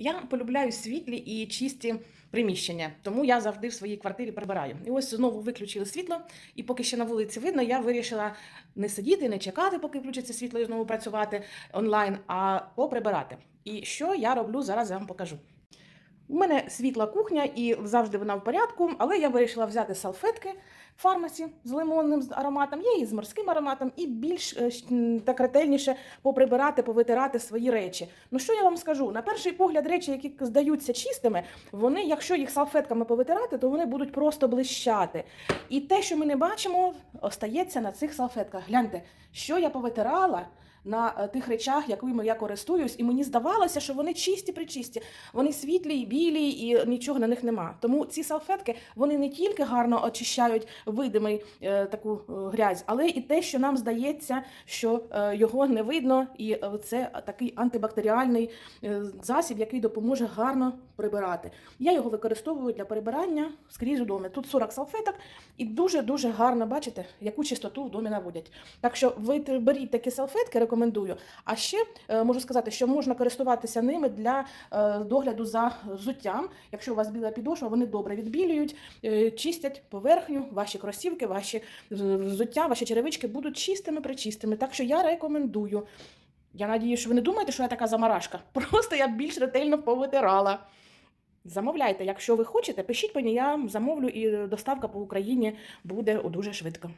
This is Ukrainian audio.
Я полюбляю світлі і чисті приміщення, тому я завжди в своїй квартирі прибираю. І ось знову виключили світло, і поки ще на вулиці видно, я вирішила не сидіти, не чекати, поки включиться світло і знову працювати онлайн, а поприбирати. І що я роблю зараз, я вам покажу. У мене світла кухня і завжди вона в порядку, але я вирішила взяти салфетки в фармасі з лимонним ароматом, є і з морським ароматом, і більш е, так ретельніше поприбирати, повитирати свої речі. Ну що я вам скажу? На перший погляд, речі, які здаються чистими, вони, якщо їх салфетками повитирати, то вони будуть просто блищати. І те, що ми не бачимо, остається на цих салфетках. Гляньте, що я повитирала. На е, тих речах, якими я користуюсь, і мені здавалося, що вони чисті причисті, вони світлі, і білі, і нічого на них нема. Тому ці салфетки вони не тільки гарно очищають видимий е, таку е, грязь, але і те, що нам здається, що е, його не видно, і це такий антибактеріальний засіб, який допоможе гарно прибирати. Я його використовую для прибирання скрізь у домі. Тут 40 салфеток, і дуже дуже гарно бачите, яку чистоту в домі наводять. Так що ви беріть такі салфетки, рекомендую. А ще е, можу сказати, що можна користуватися ними для е, догляду за взуттям. Якщо у вас біла підошва, вони добре відбілюють, е, чистять поверхню, ваші кросівки, ваші взуття, ваші черевички будуть чистими причистими. Так що я рекомендую. Я надію, що ви не думаєте, що я така замарашка. Просто я більш ретельно повитирала. Замовляйте, якщо ви хочете, пишіть мені, я замовлю і доставка по Україні буде дуже швидко.